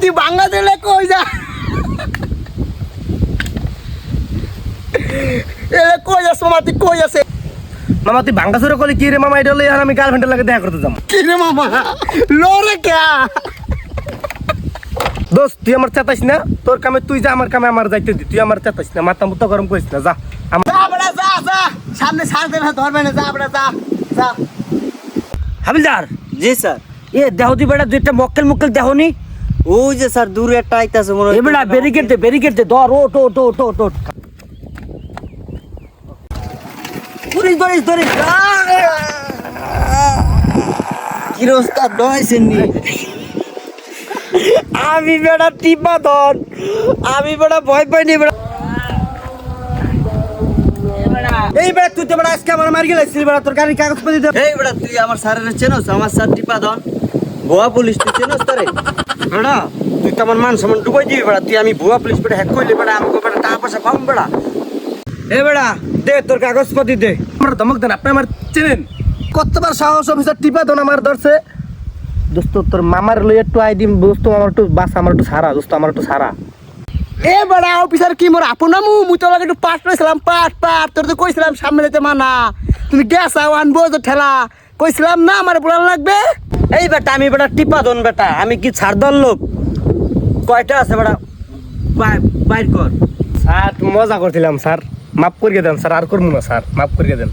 তুই বাংলা দিলে কই যা এ কই যাস মামা তুই কই আছে? মামা তুই ভাঙ্গা চুরে করলি কি রে মামা এটা আর আমি গার্লফ্রেন্ডের লাগে দেখা করতে যাম কি রে মামা? লোরে কে? দোস্ত তুই আমার চেতাইস না? তোর কামে তুই যা আমার কামে আমার যাইতে দি। তুই আমার চেতাইস না মাথা মুতো গরম করিস না যা। আমার যা বড়া যা যা। সামনে ছাড় দেবে ধরবে না যা বড়া যা যা। হাবিলদার? জি স্যার। এ দেহ দি বেটা দুইটা মক্কেল মক্কেল দেহ নি? ওই যে স্যার দূরে একটা আইতাছে মনে এ বেটা ব্যারিকেড দে ব্যারিকেড দে ধর ওট ওট ওট ওট ওট ধরিস ধরিস ধরিস। কি রস্তা ডয়েছেন নি আমি বেড়া টিপা ধর। আমি বেড়া ভয় পাইনি বেটা। এই বেটা তুই তো বেটা আজকে আমার মারি গেলাইছিস বেটা। তোর গাড়ির কাগজপত্র দে এই বেটা তুই আমার স্যারের চেনস আমার স্যার টিপা দন গোয়া পুলিশ তুই চেনস তারে? বেটা তুই তো আমার মান সম্মান ডুবাই দিবি বেটা তুই আমি ভুয়া পুলিশ বেটা হ্যাক করলি বেটা আমাকে বেটা টাকা পয়সা পাবো বেটা এ বেড়া দে তোর কাগজপত্র দে। আমার ধমক দেন আপনি আমার চেনেন? কতবার সাহস অফিসার টিপা দন আমার ধরছে? দোস্ত তোর মামার লই একটু আই দিম দোস্ত আমার একটু বাস আমার একটু সারা দোস্ত আমার একটু সারা। এ বড়া অফিসার কি মোর আপন নামু মুই তোর লাগে একটু পাট কইছিলাম পাট পাট তোর তো কইছিলাম সামনে যেতে মানা। তুমি গ্যাস আও আনব ঠেলা। কইছিলাম না আমার বড় লাগবে? এই বেটা, আমি বেটা টিপা দন বেটা, আমি কি ছাড় লোক? কয়টা আছে বেটা? বাই- বাইর কর। স্যার, মজা করছিলাম, স্যার। মাফ করিয়ে দেন, স্যার, আর করব না, স্যার। মাফ করিয়ে দেন।